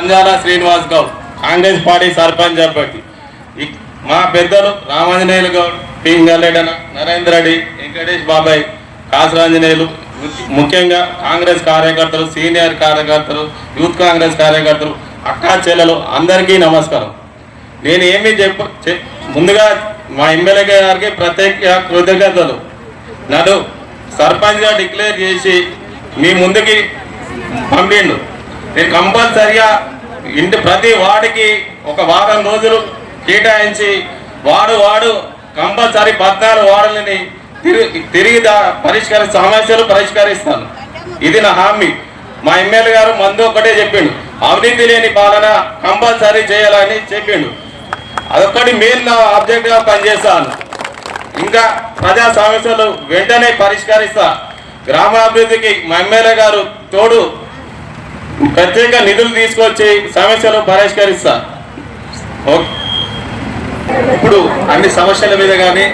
Panjala Srinivas Goud Congress party sarpanch అభ్యర్థి మా పెద్దలు రామాంజనేయులు గౌడ్ పింగల్లెడన నరేంద్ర రెడ్డి వెంకటేష్ బాబాయ్ కాసరాంజనేయులు ముఖ్యంగా కాంగ్రెస్ కార్యకర్తలు సీనియర్ కార్యకర్తలు యూత్ కాంగ్రెస్ కార్యకర్తలు అక్కా చెల్లెలు అందరికీ నమస్కారం. నేను ఏమి చెప్ప చె- ముందుగా మా ఎమ్మెల్యే గారికి ప్రత్యేక కృతజ్ఞతలు. నడు సర్పంచ్గా డిక్లేర్ చేసి మీ ముందుకి పంపిండు. నేను కంపల్సరిగా ఇంటి ప్రతి వాడికి ఒక వారం రోజులు కేటాయించి వాడు వాడు కంపల్సరీ పద్నాలుగు వార్డులని తిరిగి తిరిగి పరిష్కరి సమస్యలు పరిష్కరిస్తాను. ఇది నా హామీ. మా ఎమ్మెల్యే గారు మందు ఒకటే చెప్పిండు. అవినీతి లేని పాలన కంపల్సరీ చేయాలని చెప్పిండు. అదొక్కటి మెయిన్ నా ఆబ్జెక్ట్గా పనిచేస్తాను. ఇంకా ప్రజా సమస్యలు వెంటనే పరిష్కరిస్తా. గ్రామాభివృద్ధికి మా ఎమ్మెల్యే గారు తోడు ప్రత్యేక నిధులు తీసుకొచ్చి సమస్యలు పరిష్కరిస్తా. ఇప్పుడు అన్ని సమస్యల మీద కానీ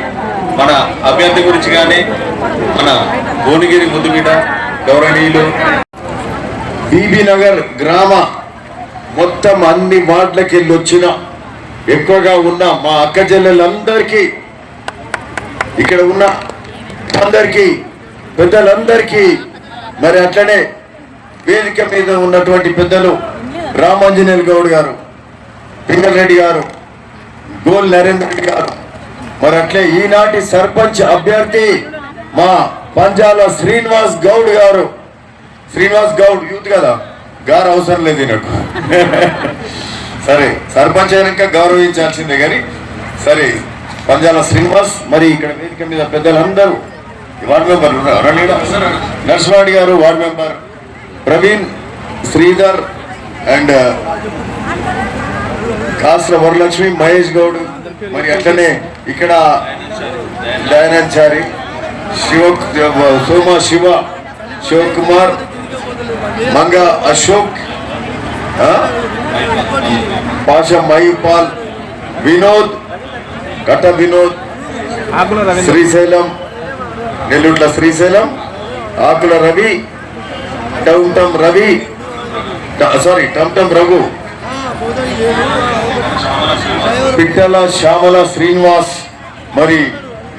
మన అభ్యర్థి గురించి కానీ మన భువనగిరి ముద్దుబిడ్డ గౌరవనీయులు బీబీ నగర్ గ్రామ మొత్తం అన్ని వార్డులకి వెళ్ళి వచ్చిన ఎక్కువగా ఉన్న మా అక్క చెల్లెలందరికీ ఇక్కడ ఉన్న అందరికీ పెద్దలందరికీ మరి అట్లనే వేదిక మీద ఉన్నటువంటి పెద్దలు రామాంజనేయులు గౌడ్ గారు పింగల్ రెడ్డి గారు గోల్ నరేంద్ర రెడ్డి గారు. మరి అట్లే ఈనాటి సర్పంచ్ అభ్యర్థి మా పంజాల శ్రీనివాస్ గౌడ్ గారు. శ్రీనివాస్ గౌడ్ యూత్ కదా గారు అవసరం లేదు నాకు సరే సర్పంచ్ అయినాక గౌరవించాల్సిందే కానీ సరే పంజాల శ్రీనివాస్ మరి ఇక్కడ వేదిక మీద పెద్దలందరూ ఈ ward member Narsavadi garu ward member. Praveen Sridhar and Kasra Varalakshmi Mahesh Goud మరి అట్లనే ఇక్కడ దయానంచారి శివ సోమ శివ శివకుమార్ మంగ అశోక్ ఆ? పాష మహిపాల్ వినోద్ కట వినోద్ శ్రీశైలం నెల్లూట్ల శ్రీశైలం ఆకుల రవి టౌటం రవి. సారీ టంటం రఘు. పిట్టల శ్యామల శ్రీనివాస్. మరి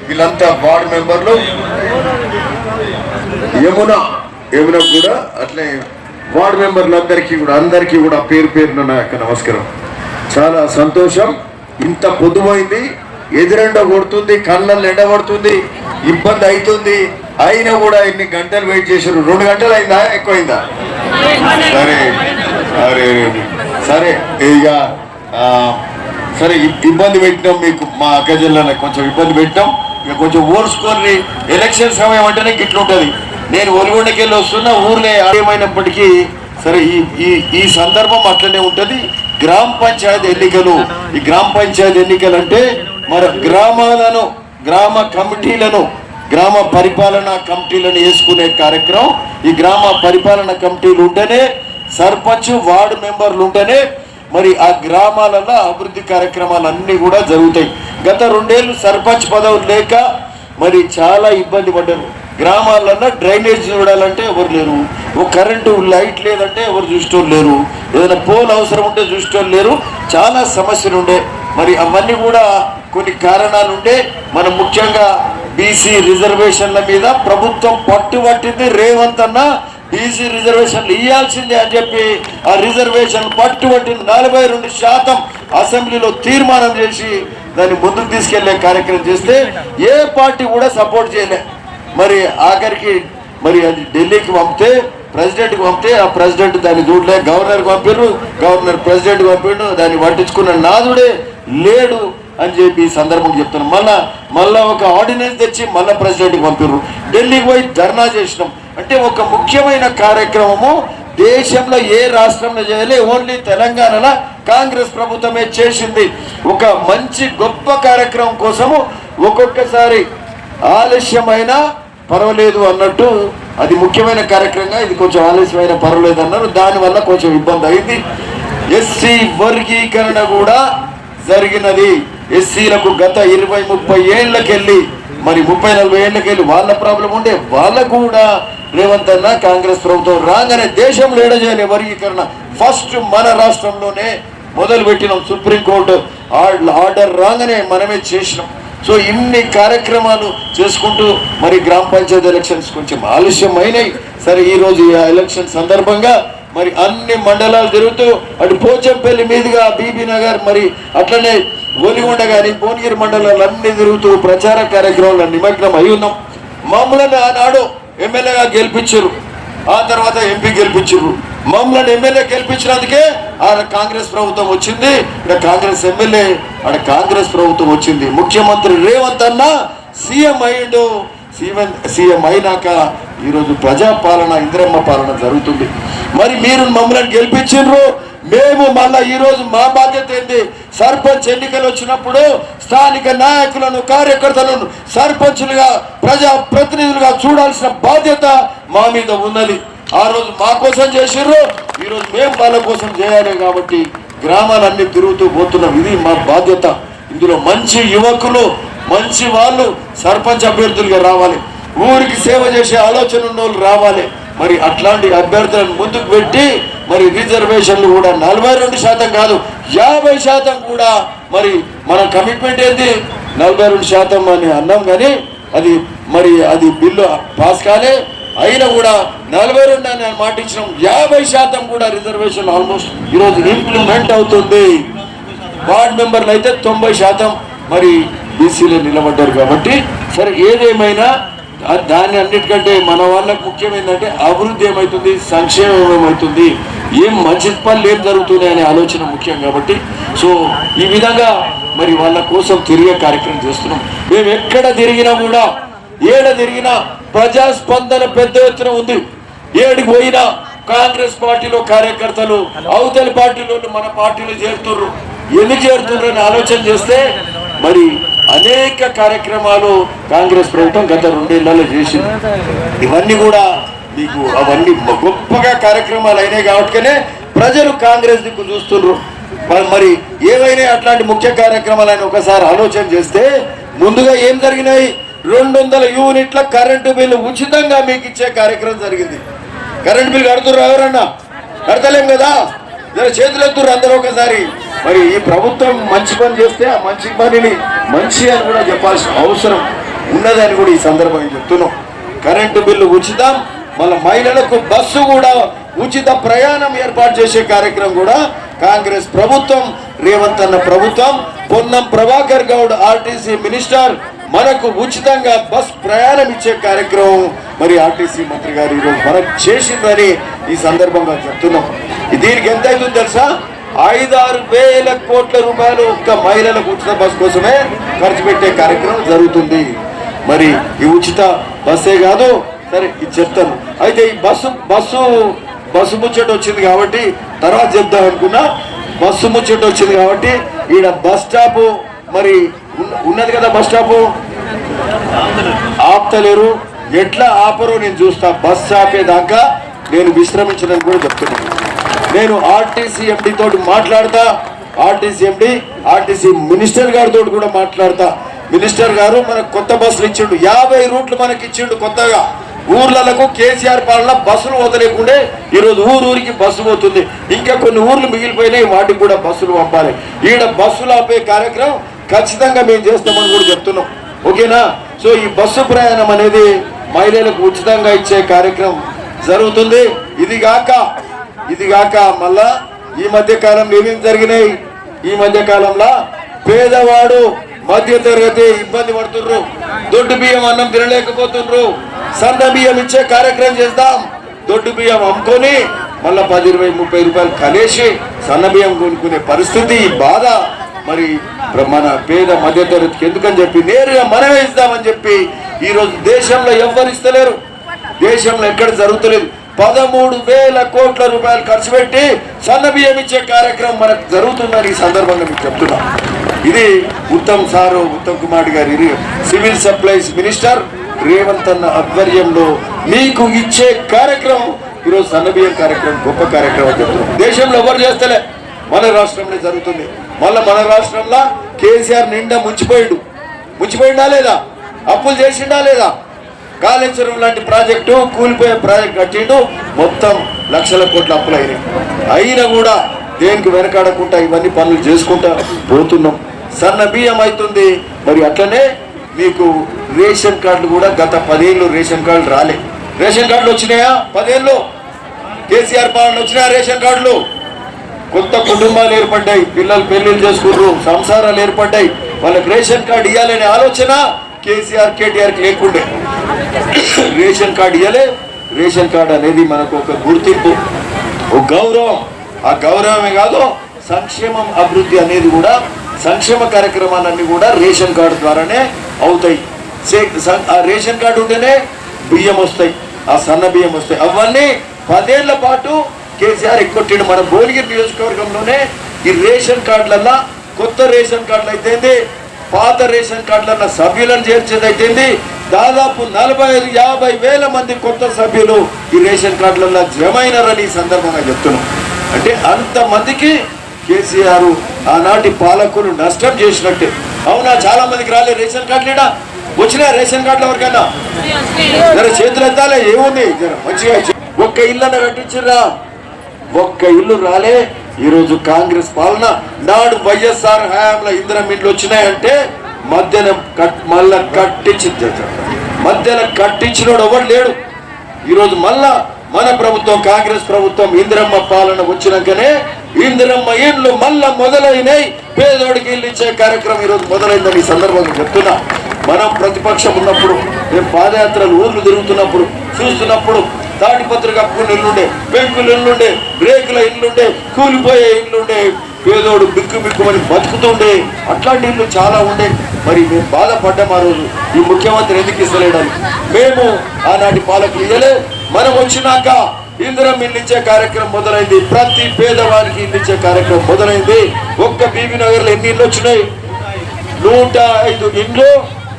వీళ్ళంతా వార్డ్ మెంబర్లు. యమున యమున కూడా అట్లే వార్డ్ మెంబర్లందరికీ కూడా అందరికీ కూడా పేరు పేరున నా యొక్క నమస్కారం. చాలా సంతోషం. ఇంత పొదువైంది. ఎదురెండ కొడుతుంది కళ్ళల్లో ఎండబడుతుంది ఇబ్బంది అవుతుంది. అయినా కూడా ఎన్ని గంటలు వెయిట్ చేశారు. రెండు గంటలు అయిందా? ఎక్కువైందా? సరే. అరే సరే ఇక సరే ఇబ్బంది పెట్టినాం మీకు మా అక్క జిల్లాలో కొంచెం ఇబ్బంది పెట్టినాం. ఇక కొంచెం ఓర్చుకొని ఎలక్షన్ సమయం అంటేనే గిట్ల ఉంటుంది. నేను ఒలిగొండకెళ్ళి వస్తున్నా ఊర్లో ఏమైనప్పటికీ సరే ఈ ఈ ఈ సందర్భం అట్లనే ఉంటుంది. గ్రామ పంచాయతీ ఎన్నికలు. ఈ గ్రామ పంచాయతీ ఎన్నికలు అంటే మరి గ్రామాలను గ్రామ కమిటీలను గ్రామ పరిపాలన కమిటీలను వేసుకునే కార్యక్రమం. ఈ గ్రామ పరిపాలన కమిటీలు ఉంటేనే సర్పంచ్ వార్డు మెంబర్లు ఉంటేనే మరి ఆ గ్రామాలలో అభివృద్ధి కార్యక్రమాలు అన్నీ కూడా జరుగుతాయి. గత రెండేళ్ళు సర్పంచ్ పదవులు లేక మరి చాలా ఇబ్బంది పడ్డారు. గ్రామాలలో డ్రైనేజ్ చూడాలంటే ఎవరు లేరు. ఓ కరెంటు లైట్ లేదంటే ఎవరు చూసేటోళ్ళు లేరు. ఏదైనా పోల్ అవసరం ఉంటే చూసేటోళ్ళు లేరు. చాలా సమస్యలు ఉండే. మరి అవన్నీ కూడా కొన్ని కారణాలు ఉండే. మనం ముఖ్యంగా బీసీ రిజర్వేషన్ల మీద ప్రభుత్వం పట్టుబట్టింది రేవంత్ అన్న బీసీ రిజర్వేషన్లు ఇవ్వాల్సిందే అని చెప్పి ఆ రిజర్వేషన్ పట్టుబట్టి నలభై రెండు శాతం అసెంబ్లీలో తీర్మానం చేసి దాన్ని ముందుకు తీసుకెళ్ళే కార్యక్రమం చేస్తే ఏ పార్టీ కూడా సపోర్ట్ చేయలే. మరి ఆఖరికి మరి అది ఢిల్లీకి పంపితే ప్రెసిడెంట్కి పంపితే ఆ ప్రెసిడెంట్ దాన్ని చూడలే. గవర్నర్కి పంపారు గవర్నర్ ప్రెసిడెంట్కి పంపిండు దాన్ని పట్టించుకున్న నాదుడే లేడు. అని చెప్పి ఈ సందర్భం చెప్తున్నాం. మళ్ళా మళ్ళా ఒక ఆర్డినెన్స్ తెచ్చి మళ్ళా ప్రెసిడెంట్కి పంపారు ఢిల్లీకి పోయి ధర్నా చేసినాం. అంటే ఒక ముఖ్యమైన కార్యక్రమము దేశంలో ఏ రాష్ట్రంలో చేయలే ఓన్లీ తెలంగాణలో కాంగ్రెస్ ప్రభుత్వమే చేసింది. ఒక మంచి గొప్ప కార్యక్రమం కోసము ఒక్కొక్కసారి ఆలస్యమైన పర్వాలేదు అన్నట్టు అది ముఖ్యమైన కార్యక్రమంగా ఇది కొంచెం ఆలస్యమైన పర్వాలేదు అన్నారు. దానివల్ల కొంచెం ఇబ్బంది అయింది. ఎస్సీ వర్గీకరణ కూడా జరిగినది. ఎస్సీలకు గత ఇరవై ముప్పై ఏళ్ళకెళ్ళి మరి ముప్పై నలభై ఏళ్ళకెళ్ళి వాళ్ళ ప్రాబ్లం ఉండే వాళ్ళకు కూడా రేవంత్ అన్న కాంగ్రెస్ ప్రభుత్వం రాగానే దేశంలో ఏడ వర్గీకరణ ఫస్ట్ మన రాష్ట్రంలోనే మొదలు పెట్టినాం సుప్రీంకోర్టు ఆర్డర్ రాగానే మనమే చేసినాం. సో ఇన్ని కార్యక్రమాలు చేసుకుంటూ మరి గ్రామ పంచాయతీ ఎలక్షన్స్ కొంచెం ఆలస్యం అయినాయి సరే ఈరోజు ఈ ఎలక్షన్ సందర్భంగా మరి అన్ని మండలాలు తిరుగుతూ అటు పోచంపల్లి మీదుగా బీబీ నగర్ మరి అట్లనే గోలిగొండ కానీ భువనగిరి మండలాలు అన్ని తిరుగుతూ ప్రచార కార్యక్రమంలో నిమగ్నం అయి ఉన్నాం. మమ్మల్ని ఆనాడు ఎమ్మెల్యేగా గెలిపించారు. ఆ తర్వాత ఎంపీ గెలిపించారు. మమ్మల్ని ఎమ్మెల్యే గెలిపించినందుకే ఆడ కాంగ్రెస్ ప్రభుత్వం వచ్చింది. ఇక్కడ కాంగ్రెస్ ఎమ్మెల్యే ఆడ కాంగ్రెస్ ప్రభుత్వం వచ్చింది. ముఖ్యమంత్రి రేవంత్ అన్న సీఎం అయ్యిండు. సీఎం సీఎం అయినాక ఈరోజు ప్రజాపాలన ఇంద్రమ్మ పాలన జరుగుతుంది. మరి మీరు మమ్మల్ని గెలిపించిండ్రు మేము మళ్ళా ఈరోజు మా బాధ్యత ఏంది? సర్పంచ్ ఎన్నికలు వచ్చినప్పుడు స్థానిక నాయకులను కార్యకర్తలను సర్పంచులుగా ప్రజా ప్రతినిధులుగా చూడాల్సిన బాధ్యత మా మీద ఉన్నది. ఆ రోజు మా కోసం చేసిర్రు ఈరోజు మేము వాళ్ళ కోసం చేయాలి కాబట్టి గ్రామాలన్నీ తిరుగుతూ పోతున్నాం. ఇది మా బాధ్యత. ఇందులో మంచి యువకులు మంచి వాళ్ళు సర్పంచ్ అభ్యర్థులుగా రావాలి. ఊరికి సేవ చేసే ఆలోచన ఉన్న వాళ్ళు రావాలి. మరి అట్లాంటి అభ్యర్థులను ముందుకు పెట్టి మరి రిజర్వేషన్లు కూడా నలభై రెండు శాతం కాదు యాభై శాతం కూడా మరి మన కమిట్మెంట్ ఏంది? నలభై రెండు శాతం అని అన్నాం కానీ అది మరి అది బిల్లు పాస్ కాలే. అయినా కూడా నలభై రెండు అని మాట ఇచ్చినాం. యాభై శాతం కూడా రిజర్వేషన్ ఆల్మోస్ట్ ఈరోజు ఇంప్లిమెంట్ అవుతుంది. వార్డ్ మెంబర్లు అయితే తొంభై శాతం మరి బీసీలో నిలబడ్డారు కాబట్టి సరే ఏదేమైనా దాన్ని అన్నిటికంటే మన వాళ్ళకి ముఖ్యం ఏంటంటే అభివృద్ధి ఏమవుతుంది సంక్షేమం ఏమవుతుంది ఏం మంచి పనులు ఏం జరుగుతున్నాయి అనే ఆలోచన ముఖ్యం కాబట్టి. సో ఈ విధంగా మరి వాళ్ళ కోసం తిరిగే కార్యక్రమం చేస్తున్నాం. మేము ఎక్కడ తిరిగినా కూడా ఏడ తిరిగినా ప్రజాస్పందన పెద్ద ఎత్తున ఉంది. ఏడికి పోయినా కాంగ్రెస్ పార్టీలో కార్యకర్తలు అవతలి పార్టీలో మన పార్టీలో చేరుతుర్రు. ఎందుకు చేరుతుర్రు అని ఆలోచన చేస్తే మరి అనేక కార్యక్రమాలు కాంగ్రెస్ ప్రభుత్వం గత రెండేళ్ళలో చేసింది. ఇవన్నీ కూడా మీకు అవన్నీ గొప్పగా కార్యక్రమాలు అయినాయి కాబట్టినే ప్రజలు కాంగ్రెస్ దిక్కు చూస్తున్నారు మరి- మరి ఏవైనా అట్లాంటి ముఖ్య కార్యక్రమాలని ఒకసారి ఆలోచన చేస్తే ముందుగా ఏం జరిగినాయి? రెండు వందల యూనిట్ల కరెంటు బిల్లు ఉచితంగా మీకు ఇచ్చే కార్యక్రమం జరిగింది. కరెంటు బిల్లు కడుతుర్రు ఎవరన్నా? కడతలేం కదా? జర చేతులు అందరూ ఒకసారి. మరి ఈ ప్రభుత్వం మంచి పని చేస్తే ఆ మంచి పనిని మంచి అని కూడా చెప్పాల్సిన అవసరం ఉన్నదని కూడా ఈ సందర్భంగా చెప్తున్నాం. కరెంటు బిల్లు ఉచితం మళ్ళీ మహిళలకు బస్సు కూడా ఉచిత ప్రయాణం ఏర్పాటు చేసే కార్యక్రమం కూడా కాంగ్రెస్ ప్రభుత్వం రేవంత్ అన్న ప్రభుత్వం పొన్నం ప్రభాకర్ గౌడ్ ఆర్టీసీ మినిస్టర్ మనకు ఉచితంగా బస్ ప్రయాణం ఇచ్చే కార్యక్రమం మరి ఆర్టీసీ మంత్రి గారు ఈరోజు మనకు చేసిందని ఈ సందర్భంగా చెప్తున్నాం. దీనికి ఎంత అవుతుందో తెలుసా? ఐదారు వేల కోట్ల రూపాయలు ఒక్క మహిళలకు ఉచిత బస్ కోసమే ఖర్చు పెట్టే కార్యక్రమం జరుగుతుంది. మరి ఈ ఉచిత బస్సే కాదు సరే ఇది చెప్తాను. అయితే ఈ బస్సు బస్సు బస్సు ముచ్చట వచ్చింది కాబట్టి తర్వాత చెప్దాం అనుకున్నా. బస్సు ముచ్చట వచ్చింది కాబట్టి ఈడ బస్ స్టాప్ మరి ఉన్నది కదా బస్ స్టాప్? ఆపుతలేరు. ఎట్లా ఆపరు నేను చూస్తా. బస్ ఆపేదాకా నేను విశ్రమించడానికి కూడా చెప్తున్నాను నేను ఆర్టీసీ ఎండి తోటి మాట్లాడతా. ఆర్టీసీ ఎండి ఆర్టీసీ మినిస్టర్ గారితో కూడా మాట్లాడతా. మినిస్టర్ గారు మనకు కొత్త బస్సులు ఇచ్చిండు. యాభై రూట్లు మనకి ఇచ్చిండు కొత్తగా. ఊర్లకు కేసీఆర్ పాలన బస్సులు వదలేకుండే ఈరోజు ఊరు ఊరికి బస్సు పోతుంది. ఇంకా కొన్ని ఊర్లు మిగిలిపోయినాయి వాటికి కూడా బస్సులు పంపాలి. ఈడ బస్సులు ఆపే కార్యక్రమం ఖచ్చితంగా మేము చేస్తామని కూడా చెప్తున్నాం. ఓకేనా? సో ఈ బస్సు ప్రయాణం అనేది మహిళలకు ఉచితంగా ఇచ్చే కార్యక్రమం జరుగుతుంది. ఇది ఇదిగాక ఇది మళ్ళా ఈ మధ్య కాలంలో ఏమేమి జరిగినాయి? ఈ మధ్య కాలంలో పేదవాడు మధ్య తరగతి ఇబ్బంది పడుతుర్రు. దొడ్డు బియ్యం అన్నం తినలేకపోతుండ్రు సన్న బియ్యం ఇచ్చే కార్యక్రమం చేద్దాం. దొడ్డు బియ్యం అమ్ముకొని మళ్ళీ పది ఇరవై ముప్పై రూపాయలు కలిసి సన్న బియ్యం కొనుక్కునే పరిస్థితి బాధ. మరి మన పేద మధ్యతరగతికి ఎందుకని చెప్పి నేరుగా మనమే ఇస్తామని చెప్పి ఈరోజు దేశంలో ఎవ్వరు ఇస్తలేరు. దేశంలో ఎక్కడ జరుగుతలేదు. పదమూడు వేల కోట్ల రూపాయలు ఖర్చు పెట్టి సన్నబియ్యం ఇచ్చే కార్యక్రమం మనకు జరుగుతుందని ఈ సందర్భంగా మీకు చెప్తున్నాం. ఇది ఉత్తమ్ సారు ఉత్తమ్ కుమార్ గారి ఇది సివిల్ సప్లైస్ మినిస్టర్ రేవంత్ అన్న ఆధ్వర్యంలో మీకు ఇచ్చే కార్యక్రమం. ఈరోజు సన్నబియ్యం కార్యక్రమం గొప్ప కార్యక్రమం చెప్తున్నాం. దేశంలో ఎవరు చేస్తలే. మన రాష్ట్రంలో జరుగుతుంది. మళ్ళీ మన రాష్ట్రంలో కేసీఆర్ నిండా ముంచిపోయాడు. ముంచిపోయిందా లేదా? అప్పులు చేసిండా లేదా? కాళేశ్వరం లాంటి ప్రాజెక్టు కూలిపోయే ప్రాజెక్ట్ కట్టిండు. మొత్తం లక్షల కోట్ల అప్పులు అయినాయి. అయినా కూడా దేనికి వెనకాడకుండా ఇవన్నీ పనులు చేసుకుంటా పోతున్నాం. సన్న బియ్యం అవుతుంది మరి అట్లనే మీకు రేషన్ కార్డులు కూడా గత పదేళ్ళు రేషన్ కార్డులు రాలే. రేషన్ కార్డులు వచ్చినాయా? పదేళ్ళు. కేసీఆర్ పాలన వచ్చినాయా రేషన్ కార్డులు? కొత్త కుటుంబాలు ఏర్పడ్డాయి పిల్లలు పెళ్ళిళ్ళు చేసుకున్నారు సంసారాలు ఏర్పడ్డాయి. వాళ్ళకి రేషన్ కార్డు ఇవ్వాలనే ఆలోచన కేసీఆర్ కేటీఆర్కి లేకుండే. రేషన్ కార్డు ఇవ్వలే రేషన్ కార్డు అనేది మనకు ఒక గుర్తింపు ఒక గౌరవం. ఆ గౌరవమే కాదు సంక్షేమం అభివృద్ధి అనేది కూడా సంక్షేమ కార్యక్రమాలన్నీ కూడా రేషన్ కార్డు ద్వారానే అవుతాయి. సే- ఆ రేషన్ కార్డు ఉంటేనే బియ్యం వస్తాయి ఆ సన్న బియ్యం వస్తాయి. అవన్నీ పదేళ్ళ పాటు కేసీఆర్ ఎక్కొట్టిండు. మన భువనగిరి నియోజకవర్గంలోనే ఈ రేషన్ కార్డులల్లా కొత్త రేషన్ కార్డులు అయితేంది పాత రేషన్ కార్డులన్న సభ్యులను చేర్చేది దాదాపు నలభై ఐదు యాభై వేల మంది కొత్త సభ్యులు ఈ రేషన్ కార్డులలో జమ అయినారని ఈ సందర్భంగా చెప్తున్నాం. అంటే అంతమందికి కేసీఆర్ ఆనాటి పాలకులు నష్టం చేసినట్టే. అవునా? చాలా మందికి రాలే రేషన్ కార్డులేడా వచ్చినా రేషన్ కార్డులు ఎవరికైనా? జర చేతులు ఎత్తాలే ఏముంది? జర మంచిగా ఒక్క ఇల్లు కట్టించిర్రా? ఒక్క ఇల్లు రాలే. ఈరోజు కాంగ్రెస్ పాలన. నాడు వైఎస్ఆర్ హయాంలో ఇందిరా ఇండ్లు వచ్చినాయంటే మధ్యన కట్ మళ్ళా కట్టించి మధ్యన కట్టించినోడు ఎవడు లేడు. ఈరోజు మళ్ళా మన ప్రభుత్వం కాంగ్రెస్ ప్రభుత్వం ఇందిరమ్మ పాలన వచ్చినాకనే ఇందిరమ్మ ఇండ్లు మళ్ళా మొదలైనాయి. పేదోడికి ఇల్లు ఇచ్చే కార్యక్రమం ఈరోజు మొదలైందని ఈ సందర్భంగా చెప్తున్నా. మనం ప్రతిపక్షం ఉన్నప్పుడు మేము పాదయాత్రలు ఊర్లు తిరుగుతున్నప్పుడు చూస్తున్నప్పుడు తాటిపత్రి కప్పుకుని ఇల్లుండే పెంకులు ఇల్లుండే బ్రేకుల ఇల్లుండే కూలిపోయే ఇల్లుండే పేదోడు బిక్కు బిక్కుమని బతుకుతుండే. అట్లాంటి ఇల్లు చాలా ఉండే. మరి మేము బాధపడ్డాం ఆ రోజు. ఈ ముఖ్యమంత్రి ఎందుకు ఇస్తలేడని మేము ఆనాటి పాలకులు ఇయ్యలే. మనం వచ్చినాక ఇందిరం ఇల్లించే కార్యక్రమం మొదలైంది. ప్రతి పేదవానికి ఇల్లు కార్యక్రమం మొదలైంది. ఒక్క బీబీ నగర్లో ఎన్ని ఇల్లు వచ్చినాయి? నూట ఐదు ఇండ్లు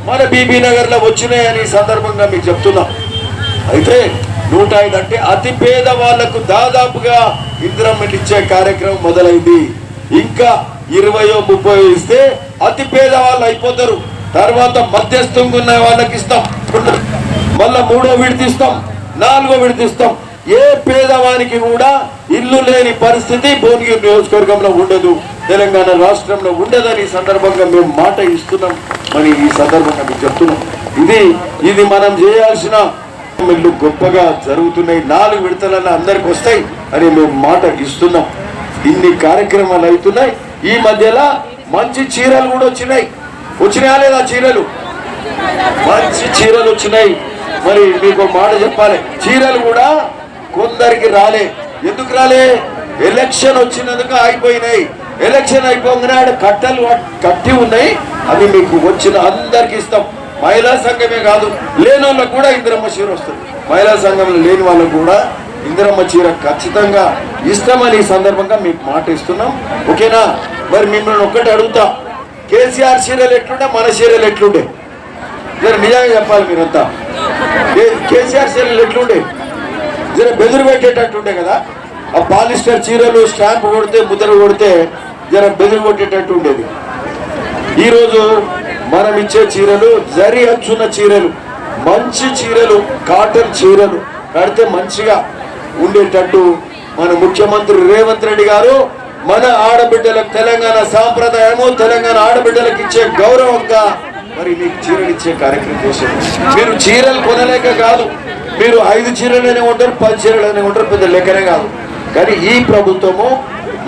మన బీబీ నగర్లో వచ్చినాయి వచ్చినాయని సందర్భంగా మీకు చెప్తున్నా. అయితే నూట ఐదు అంటే అతి పేద వాళ్ళకు దాదాపుగా ఇంద్రం ఇచ్చే కార్యక్రమం మొదలైంది. ఇంకా ఇరవయో ముప్పై ఇస్తే అతి పేద వాళ్ళు అయిపోతారు. తర్వాత మధ్యస్థంగా ఉన్న వాళ్ళకి ఇస్తాం. మళ్ళా మూడో విడతీస్తాం నాలుగో విడతీస్తాం ఏ పేదవానికి కూడా ఇల్లు లేని పరిస్థితి భువనగిరి నియోజకవర్గంలో ఉండదు. తెలంగాణ రాష్ట్రంలో ఉండదని ఈ సందర్భంగా మేము మాట ఇస్తున్నాం. మరి ఈ సందర్భంగా మీకు చెప్తున్నాం. ఇది ఇది మనం చేయాల్సిన ఇల్లు గొప్పగా జరుగుతున్నాయి. నాలుగు విడతలన్న అందరికి వస్తాయి అని మేము మాట ఇస్తున్నాం ఇన్ని కార్యక్రమాలు అవుతున్నాయి. ఈ మధ్యలో మంచి చీరలు కూడా వచ్చినాయి. వచ్చినాయా లేదా చీరలు? మంచి చీరలు వచ్చినాయి. మరి మీకు మాట చెప్పాలి. చీరలు కూడా కొందరికి రాలే. ఎందుకు రాలే? ఎలక్షన్ వచ్చినందుకు ఆగిపోయినాయి. ఎలక్షన్ అయిపోగానే ఆడ కట్టలు కట్టి ఉన్నాయి. అవి మీకు వచ్చిన అందరికి ఇస్తాం. మహిళా సంఘమే కాదు లేని వాళ్ళకు కూడా ఇందిరమ్మ చీర వస్తుంది. మహిళా సంఘంలో లేని వాళ్ళకు కూడా ఇందిరమ్మ చీర ఖచ్చితంగా ఇస్తామని ఈ సందర్భంగా మీకు మాట ఇస్తున్నాం. ఓకేనా? మరి మిమ్మల్ని ఒక్కటి అడుగుతా. కేసీఆర్ చీరలు ఎట్లుండే? మన చీరలు ఎట్లుండే? జర నిజంగా చెప్పాలి మీరంతా. కే- కేసీఆర్ చీరలు ఎట్లుండే? జర బెదురు పెట్టేటట్టుండే కదా? ఆ పాలిస్టర్ చీరలు స్టాంప్ కొడితే ముద్ర కొడితే జర బెదురు కొట్టేటట్టు ఉండేది. ఈరోజు మనం ఇచ్చే చీరలు జరి అంచున్న చీరలు మంచి చీరలు కాటన్ చీరలు కడితే మంచిగా ఉండేటట్టు మన ముఖ్యమంత్రి రేవంత్ రెడ్డి గారు మన ఆడబిడ్డలకు తెలంగాణ సాంప్రదాయము తెలంగాణ ఆడబిడ్డలకు ఇచ్చే గౌరవంగా మరి మీకు చీరలు ఇచ్చే కార్యక్రమం చేశారు. మీరు చీరలు కొనలేక కాదు మీరు ఐదు చీరలనే ఉంటారు పది చీరలనే ఉంటారు పెద్ద లెక్కనే కాదు. కానీ ఈ ప్రభుత్వము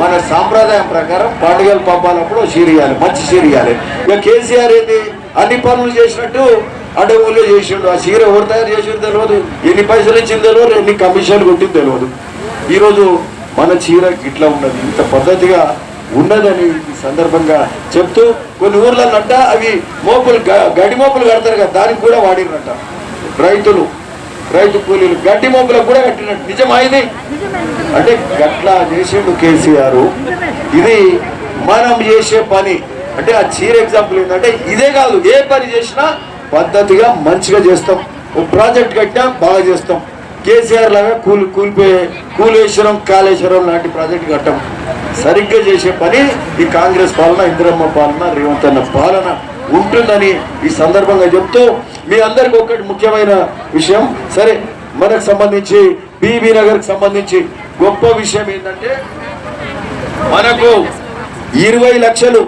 మన సాంప్రదాయం ప్రకారం పండుగలు పంపాలప్పుడు చీర మంచి చీర ఇక కేసీఆర్ ఏంది? అన్ని పనులు చేసినట్టు అడవుల్లో చేసిండు. ఆ చీర ఎవరు తయారు చేసింది తెలియదు ఎన్ని పైసలు ఇచ్చింది తెలియదు ఎన్ని కమిషన్లు కొట్టింది తెలియదు ఈరోజు మన చీర ఇట్లా ఉన్నది. ఇంత పద్ధతిగా ఉన్నదని ఈ సందర్భంగా చెప్తూ కొన్ని ఊర్లనంట అవి మోపులు గ- గడి మోపులు కడతారు కదా దానికి కూడా వాడినట రైతులు రైతు కూలీలు గడ్డి మోపులకు కూడా కట్టినట్టు. నిజమా ఇది అంటే గట్లా చేసిండు కేసీఆర్. ఇది మనం చేసే పని. అంటే ఆ చీర ఎగ్జాంపుల్ ఏంటంటే ఇదే కాదు ఏ పని చేసినా పద్ధతిగా మంచిగా చేస్తాం. ఒక ప్రాజెక్ట్ కట్టినా బాగా చేస్తాం. కేసీఆర్ లాగా కూలి కూలిపోయే కూలేశ్వరం కాళేశ్వరం లాంటి ప్రాజెక్ట్ కట్టం. సరిగ్గా చేసే పని ఈ కాంగ్రెస్ పాలన ఇందిరమ్మ పాలన రేవంత్ అన్న పాలన. ఉంటుందని ఈ సందర్భంగా చెప్తూ మీ అందరికి ఒకటి ముఖ్యమైన విషయం. సరే మనకు సంబంధించి బీబీ నగర్కి సంబంధించి గొప్ప విషయం ఏంటంటే మనకు ఇరవై లక్షలు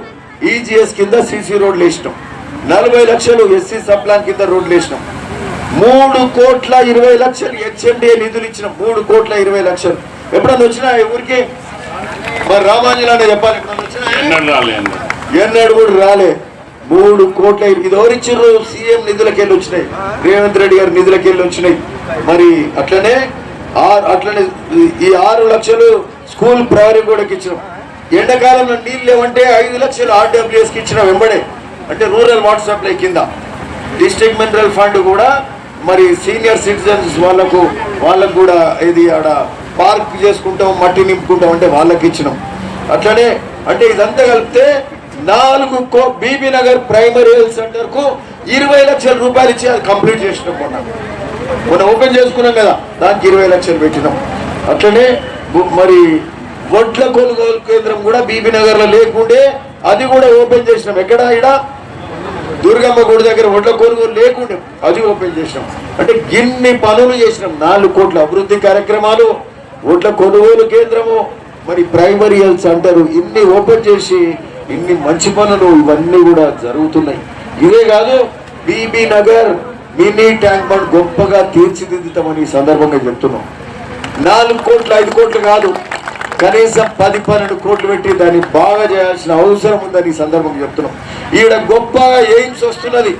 ఈజీఎస్ కింద సిసి రోడ్లు వేసినాం. నలభై లక్షలు ఎస్సీ సప్లాన్ కింద రోడ్లు వేసినాం. మూడు కోట్ల ఇరవై లక్షలు హెచ్ఎండిఏ నిధులు ఇచ్చినాం మూడు కోట్ల ఇరవై లక్షలు. ఎప్పుడన్నా వచ్చినా ఊరికి? మరి రామాంజలానే చెప్పాలి ఎప్పుడన్నా వచ్చినా? ఎన్నడు కూడా రాలే. మూడు కోట్ల ఇది ఎవరిచ్చిర్రు సీఎం నిధులకెళ్ళి వచ్చినాయి. రేవంత్ రెడ్డి గారి నిధులకెళ్ళి వచ్చినాయి. మరి అట్లనే ఆ- అట్లనే ఈ- ఆరు లక్షలు స్కూల్ ప్రహరీ కూడా ఇచ్చినాం. ఎండాకాలంలో నీళ్ళు లేవంటే ఐదు లక్షలు ఆర్డబ్ల్యూఎస్కి ఇచ్చినాం వెంబడే. అంటే రూరల్ వాటర్ సప్లై కింద. డిస్ట్రిక్ట్ మినరల్ ఫండ్ కూడా మరి సీనియర్ సిటిజన్స్ వాళ్ళకు వాళ్ళకు కూడా ఇది ఆడ పార్క్ చేసుకుంటాం మట్టి నింపుకుంటాం అంటే వాళ్ళకి ఇచ్చినాం. అట్లనే అంటే ఇదంతా కలిపితే నాలుగు కో బీబీ నగర్ ప్రైమరీ హెల్త్ సెంటర్కు ఇరవై లక్షల రూపాయలు ఇచ్చి అది కంప్లీట్ చేసినాం మొన్న. మొన్న ఓపెన్ చేసుకున్నాం కదా దానికి ఇరవై లక్షలు పెట్టినాం. అట్లనే మరి వడ్ల కొనుగోలు కేంద్రం కూడా బీబీ నగర్లో లేకుండే అది కూడా ఓపెన్ చేసినాం. ఎక్కడ ఇక్కడ దుర్గమ్మ గుడి దగ్గర వడ్ల కొనుగోలు లేకుండే అది ఓపెన్ చేసినాం. అంటే గిన్ని పనులు చేసినాం. నాలుగు కోట్ల అభివృద్ధి కార్యక్రమాలు వడ్ల కొనుగోలు కేంద్రము మరి ప్రైమరీ హెల్త్ సెంటర్ ఇన్ని ఓపెన్ చేసి ఇన్ని మంచి పనులు ఇవన్నీ కూడా జరుగుతున్నాయి. ఇదే కాదు BB Nagar mini tank bund గొప్పగా తీర్చిదిద్దుతామని ఈ సందర్భంగా చెప్తున్నాం. నాలుగు కోట్లు ఐదు కోట్లు కాదు కనీసం పది పన్నెండు కోట్లు పెట్టి దాన్ని బాగా చేయాల్సిన అవసరం ఉందని ఈ సందర్భంగా చెప్తున్నాం. ఈడ గొప్పగా ఎయిమ్స్ వస్తున్నది.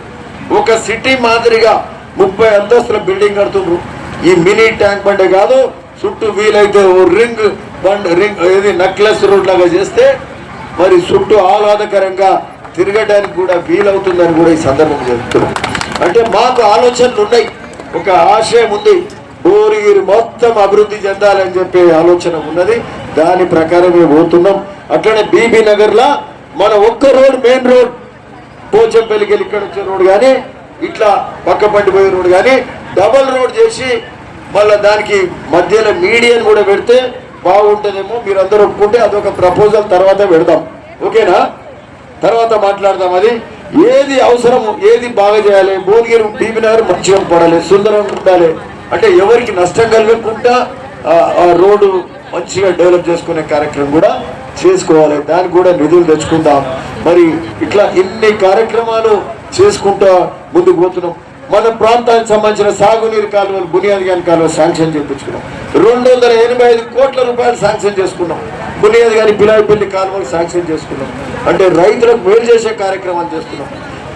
ఒక సిటీ మాదిరిగా ముప్పై అంతస్తుల బిల్డింగ్ కడుతున్నారు. ఈ మినీ ట్యాంక్ బండే కాదు చుట్టూ వీలైతే ఓ రింగ్ బండ్ రింగ్ ఏది నెక్లెస్ రోడ్ లాగా చేస్తే మరి చుట్టూ ఆహ్లాదకరంగా తిరగడానికి కూడా వీలవుతుందని కూడా ఈ సందర్భంగా చెప్తున్నాం. అంటే మాకు ఆలోచనలు ఉన్నాయి. ఒక ఆశయం ఉంది. భువనగిరి మొత్తం అభివృద్ధి చెందాలని చెప్పే ఆలోచన ఉన్నది. దాని ప్రకారమే పోతున్నాం. అట్లనే బీబీ నగర్లో మన ఒక్క రోడ్ మెయిన్ రోడ్ పోచంపల్లికి వెళ్ళి ఇక్కడ వచ్చే రోడ్ కానీ ఇట్లా పక్క పండిపోయే రోడ్ కానీ డబల్ రోడ్ చేసి మళ్ళీ దానికి మధ్యలో మీడియన్ కూడా పెడితే బాగుంటుందేమో. మీరు అందరూ ఒప్పుకుంటే అదొక ప్రపోజల్ తర్వాత పెడదాం. ఓకేనా? తర్వాత మాట్లాడదాం అది. ఏది అవసరం ఏది బాగా చేయాలి? భువనగిరి బీబీ నగర్ మంచిగా పడాలి సుందరంగా ఉండాలి. అంటే ఎవరికి నష్టం కలగకుండా ఆ- రోడ్డు మంచిగా డెవలప్ చేసుకునే కార్యక్రమం కూడా చేసుకోవాలి. దానికి కూడా నిధులు తెచ్చుకుందాం. మరి ఇట్లా ఇన్ని కార్యక్రమాలు చేసుకుంటా ముందుకు పోతున్నాం. మన ప్రాంతానికి సంబంధించిన సాగునీరు కాలువలు బునియాది గాని కాలువ శాంక్షన్ చేయించుకున్నాం. రెండు వందల ఎనభై ఐదు కోట్ల రూపాయలు శాంక్షన్ చేసుకున్నాం. కొనియదు కానీ పిలాయిపల్లి కాలువలు శాంక్షన్ చేసుకున్నాం. అంటే రైతులకు మేలు చేసే కార్యక్రమాలు చేస్తున్నాం.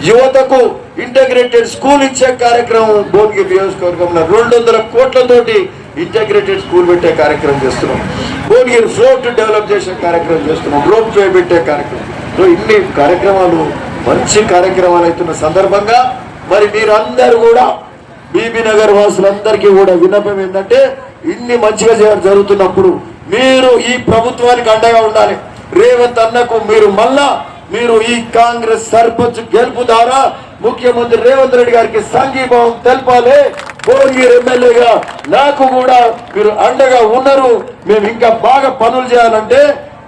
యువతకు ఇంటగ్రేటెడ్ స్కూల్ ఇచ్చే కార్యక్రమం భువనగిరి నియోజకవర్గంలో రెండు వందల కోట్లతోటి ఇంటగ్రేటెడ్ స్కూల్ పెట్టే కార్యక్రమం చేస్తున్నాం. భువనగిరి ఫ్లోట్ డెవలప్ చేసే కార్యక్రమం చేస్తున్నాం. రోప్ వే పెట్టే కార్యక్రమం. ఇన్ని కార్యక్రమాలు మంచి కార్యక్రమాలు అవుతున్న సందర్భంగా మరి మీరందరూ కూడా బీబీ నగర్ వాసులందరికీ కూడా విన్నపం ఏంటంటే ఇన్ని మంచిగా జ- జరుగుతున్నప్పుడు మీరు ఈ ప్రభుత్వానికి అండగా ఉండాలి. రేవంత్ అన్నకు మీరు మళ్ళా మీరు ఈ కాంగ్రెస్ సర్పంచ్ గెలుపు ద్వారా ముఖ్యమంత్రి రేవంత్ రెడ్డి గారికి సంఘీభావం తెలపాలి. భువనగిరి ఎమ్మెల్యేగా నాకు కూడా మీరు అండగా ఉన్నారు. మేము ఇంకా బాగా పనులు చేయాలంటే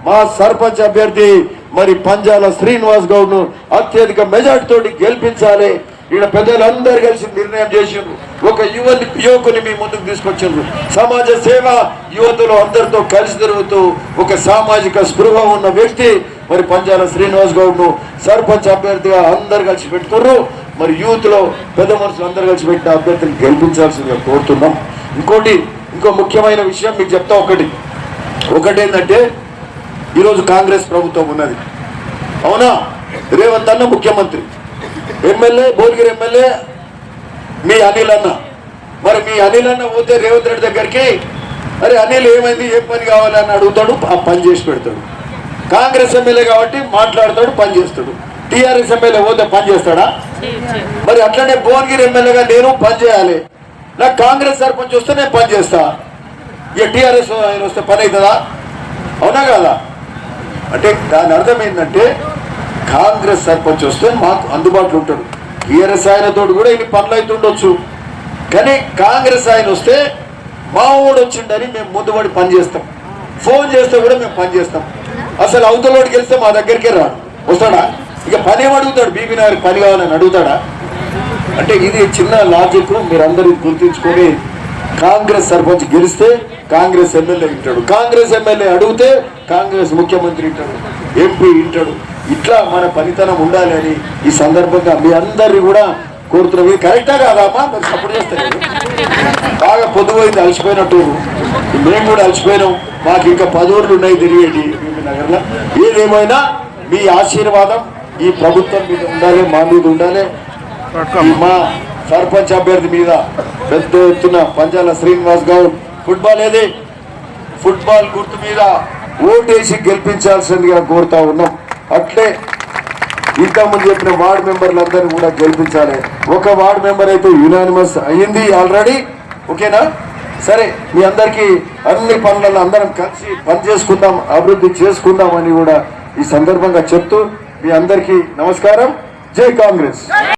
మా సర్పంచ్ అభ్యర్థి మరి పంజాల శ్రీనివాస్ గౌడ్ను అత్యధిక మెజార్టీ తోటి గెలిపించాలి. ఈడ పెద్దలందరూ కలిసి నిర్ణయం చేసిండ్రు. ఒక యువని యువకుని మీ ముందుకు తీసుకొచ్చిండ్రు. సమాజ సేవ యువతలో అందరితో కలిసి తిరుగుతూ ఒక సామాజిక స్పృహ ఉన్న వ్యక్తి మరి పంజాల శ్రీనివాస్ గౌడ్ను సర్పంచ్ అభ్యర్థిగా అందరు కలిసి పెట్టుకున్నారు మరి యూత్లో పెద్ద మనుషులు అందరు కలిసి పెట్టిన అభ్యర్థిని గెలిపించాల్సిందిగా కోరుతున్నాం. ఇంకోటి ఇంకో ముఖ్యమైన విషయం మీకు చెప్తా ఒకటి. ఒకటి ఏంటంటే ఈరోజు కాంగ్రెస్ ప్రభుత్వం ఉన్నది. అవునా? రేవంత్ అన్న ముఖ్యమంత్రి. ఎమ్మెల్యే భువనగిరి ఎమ్మెల్యే మీ అనిల్ అన్న. మరి మీ అనిల్ అన్న పోతే రేవంత్ రెడ్డి దగ్గరికి అరే అనిల్ ఏమైంది? ఏ పని కావాలి? అని అడుగుతాడు ఆ పని చేసి పెడతాడు. కాంగ్రెస్ ఎమ్మెల్యే కాబట్టి మాట్లాడతాడు పని చేస్తాడు. టీఆర్ఎస్ ఎమ్మెల్యే పోతే పని చేస్తాడా? మరి అట్లనే భువనగిరి ఎమ్మెల్యేగా నేను పని చేయాలి. నాకు కాంగ్రెస్ సర్పంచ్ వస్తే నేను పని చేస్తా. ఇక టీఆర్ఎస్ ఆయన వస్తే పని అవుతుందా? అవునా కదా? అంటే దాని అర్థం ఏంటంటే కాంగ్రెస్ సర్పంచ్ వస్తే మాకు అందుబాటులో ఉంటాడు. టీఆర్ఎస్ ఆయనతో కూడా ఇన్ని పనులు అవుతుండొచ్చు కానీ కాంగ్రెస్ ఆయన వస్తే మా ఊడు వచ్చిండని మేము ముందుబడి పని చేస్తాం. ఫోన్ చేస్తే కూడా మేము పని చేస్తాం. అసలు అవతలోడికి వెళ్తే మా దగ్గరికే రాడు. వస్తాడా? ఇక పని ఏమడుగుతాడు అడుగుతాడు? బీబీ నగర్ పని కావాలని అడుగుతాడా? అంటే ఇది చిన్న లాజిక్ మీరందరూ గుర్తించుకొని కాంగ్రెస్ సర్పంచ్ గెలిస్తే కాంగ్రెస్ ఎమ్మెల్యే వింటాడు కాంగ్రెస్ ఎమ్మెల్యే అడిగితే కాంగ్రెస్ ముఖ్యమంత్రి వింటాడు ఎంపీ వింటాడు ఇట్లా మన పనితనం ఉండాలి అని ఈ సందర్భంగా మీ అందరినీ కూడా కోరుతున్నాం. ఇది కరెక్టా కాదమ్మా మరి సపోర్ట్ చేస్తారు బాగా పొద్దుపోయింది అలసిపోయినట్టు. మేము కూడా అలసిపోయినాం. మాకు ఇంకా పదవులు ఉన్నాయి తిరిగేటి నగర్లో. ఏదేమైనా మీ ఆశీర్వాదం ఈ ప్రభుత్వం మీద ఉండాలి మా మీద ఉండాలి. మా సర్పంచ్ అభ్యర్థి మీద పెద్ద ఎత్తున పంచాల శ్రీనివాస్ గౌడ్ ఫుట్బాల్ ఏది? ఫుట్బాల్ గుర్తు మీద ఓటేసి గెలిపించాల్సిందిగా కోరుతా ఉన్నాం. అట్లే ఇంతకుముందు చెప్పిన వార్డు మెంబర్లందరినీ కూడా గెలిపించాలి. ఒక వార్డు మెంబర్ అయితే యునానిమస్ అయ్యింది ఆల్రెడీ ఓకేనా? సరే మీ అందరికీ అన్ని పనులలో అందరం కలిసి పని చేసుకుందాం అభివృద్ధి చేసుకుందాం అని కూడా ఈ సందర్భంగా చెప్తూ మీ అందరికీ నమస్కారం. జై కాంగ్రెస్.